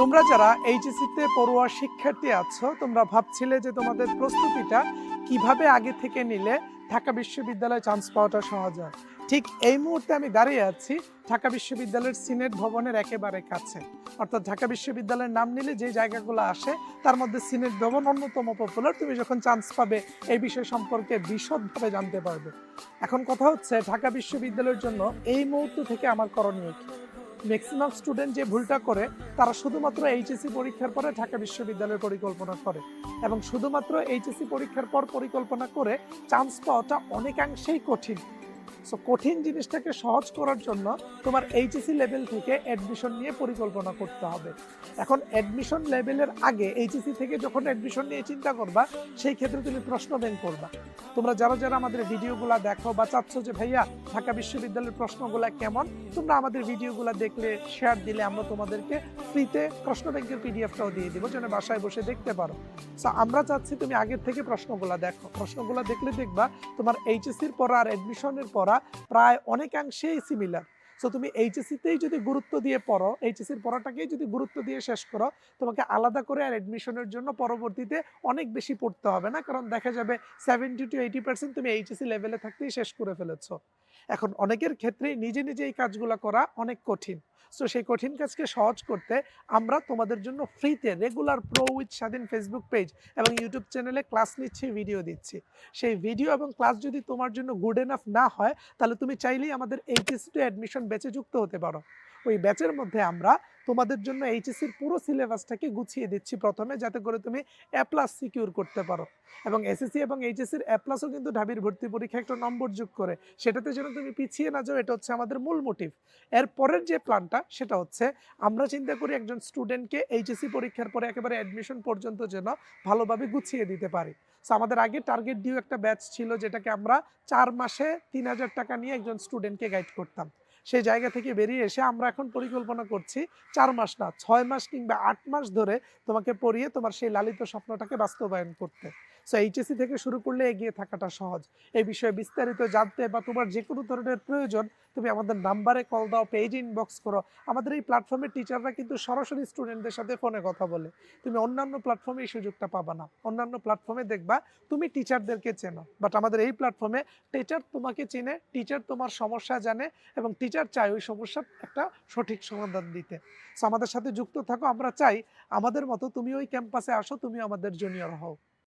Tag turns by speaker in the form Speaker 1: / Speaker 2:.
Speaker 1: তোমরা যারা এইচএসসিতে পড়ুয়া শিক্ষার্থী আছো, তোমরা ভাবছিলে যে তোমাদের প্রস্তুতিটা কীভাবে আগে থেকে নিলে ঢাকা বিশ্ববিদ্যালয়ে চান্স পাওয়াটা সহজ হয়। ঠিক এই মুহূর্তে আমি দাঁড়িয়ে আছি ঢাকা বিশ্ববিদ্যালয়ের সিনেট ভবনের একেবারে কাছে। অর্থাৎ ঢাকা বিশ্ববিদ্যালয়ের নাম নিলে যে জায়গাগুলো আসে, তার মধ্যে সিনেট ভবন অন্যতম পপুলার তুমি যখন চান্স পাবে, এই বিষয় সম্পর্কে বিশদভাবে জানতে পারবে। এখন কথা হচ্ছে ঢাকা বিশ্ববিদ্যালয়ের জন্য এই মুহূর্ত থেকে আমার করণীয় কি? ম্যাক্সিমাম স্টুডেন্ট যে ভুলটা করে, তারা শুধুমাত্র এইচএসসি পরীক্ষার পরে ঢাকা বিশ্ববিদ্যালয়ের পরিকল্পনা করে এবং শুধুমাত্র এইচএসসি পরীক্ষার পর পরিকল্পনা করে চান্স পাওয়াটা অনেকাংশেই কঠিন। সো কঠিন জিনিসটাকে সহজ করার জন্য তোমার এইচএসসি লেভেল থেকে অ্যাডমিশন নিয়ে পরিকল্পনা করতে হবে। এখন অ্যাডমিশন লেভেলের আগে এইচএসসি থেকে যখন অ্যাডমিশন নিয়ে চিন্তা করবা, সেই ক্ষেত্রে তুমি প্রশ্ন ব্যাংক করবা। তোমরা যারা যারা আমাদের ভিডিওগুলো দেখো বা চাচ্ছ যে ভাইয়া ঢাকা বিশ্ববিদ্যালয়ের প্রশ্নগুলো কেমন, তোমরা আমাদের ভিডিওগুলো দেখলে শেয়ার দিলে আমরা তোমাদেরকে ফ্রিতে প্রশ্ন ব্যাংকের পিডিএফটাও দিয়ে দিব, যেন বাসায় বসে দেখতে পারো। সো আমরা চাচ্ছি তুমি আগের থেকে প্রশ্নগুলো দেখো। প্রশ্নগুলো দেখলে দেখবা তোমার এইচএসসির পর আর অ্যাডমিশনের পড়া প্রায় অনেকাংশেই সিমিলার সো তুমি এইচএসসিতেই যদি গুরুত্ব দিয়ে পড়ো এইচএসসির পড়াটাকেই যদি গুরুত্ব দিয়ে শেষ করো, তোমাকে আলাদা করে আর অ্যাডমিশনের জন্য পরবর্তীতে অনেক বেশি পড়তে হবে না? কারণ দেখা যাবে সেভেন্টি টু এইটি পার্সেন্ট তুমি এইচএসসি লেভেলে থাকতেই শেষ করে ফেলেছো। এখন অনেকের ক্ষেত্রেই নিজে নিজে এই কাজগুলো করা অনেক কঠিন। সো সেই কঠিন কাজকে সহজ করতে আমরা তোমাদের জন্য ফ্রিতে রেগুলার প্রো উইথ স্বাধীন ফেসবুক পেজ এবং ইউটিউব চ্যানেলে ক্লাস নিচ্ছি ভিডিও দিচ্ছি। সেই ভিডিও এবং ক্লাস যদি তোমার জন্য গুড এনাফ না হয়, তাহলে তুমি চাইলেই আমাদের এইচএসসি টু অ্যাডমিশন ব্যাচে যুক্ত হতে পারো। ওই ব্যাচের মধ্যে আমরা তোমাদের জন্য এইচএসসির পুরো সিলেবাসটাকে গুছিয়ে দিচ্ছি প্রথমে, যাতে করে তুমি এ প্লাস সিকিউর করতে পারো। এবং এসএসসি এবং এইচএসসির এ প্লাসও কিন্তু ঢাবির ভর্তি পরীক্ষা একটা নম্বর যোগ করে। সেটাতে যেন তুমি পিছিয়ে না যাও, এটা হচ্ছে আমাদের মূল মোটিভ এর পরের যে প্ল্যানটা সেটা হচ্ছে আমরা চিন্তা করি একজন স্টুডেন্টকে এইচএসসি পরীক্ষার পরে একেবারে অ্যাডমিশন পর্যন্ত যেন ভালোভাবে গুছিয়ে দিতে পারি। সো আমাদের আগে টার্গেট ডিউ একটা ব্যাচ ছিল, যেটাকে আমরা চার মাসে তিন হাজার টাকা নিয়ে একজন স্টুডেন্টকে গাইড করতাম। সেই জায়গা থেকে বেরিয়ে এসে আমরা এখন পরিকল্পনা করছি চার মাস না, ছয় মাস কিংবা আট মাস ধরে তোমাকে পড়িয়ে তোমার সেই লালিত স্বপ্নটাকে বাস্তবায়ন করতে। সো এইচএসসি থেকে শুরু করলে এগিয়ে থাকাটা সহজ। এই বিষয়ে বিস্তারিত জানতে বা তোমার যে কোনো ধরনের প্রয়োজন, তুমি আমাদের নাম্বারে কল দাও পেজ ইনবক্স করো। আমাদের এই প্ল্যাটফর্মের টিচাররা কিন্তু সরাসরি স্টুডেন্টদের সাথে ফোনে কথা বলে। তুমি অন্যান্য প্ল্যাটফর্মে এই সুযোগটা পাবা না। অন্যান্য প্ল্যাটফর্মে দেখবা তুমি টিচারদেরকে চেনো। বাট আমাদের এই প্ল্যাটফর্মে টিচার তোমাকে চেনে টিচার তোমার সমস্যা জানে এবং টিচার চায় ওই সমস্যার একটা সঠিক সমাধান দিতে। সো আমাদের সাথে যুক্ত থাকো। আমরা চাই আমাদের মতো তুমি ওই ক্যাম্পাসে আসো তুমি আমাদের জুনিয়র হও।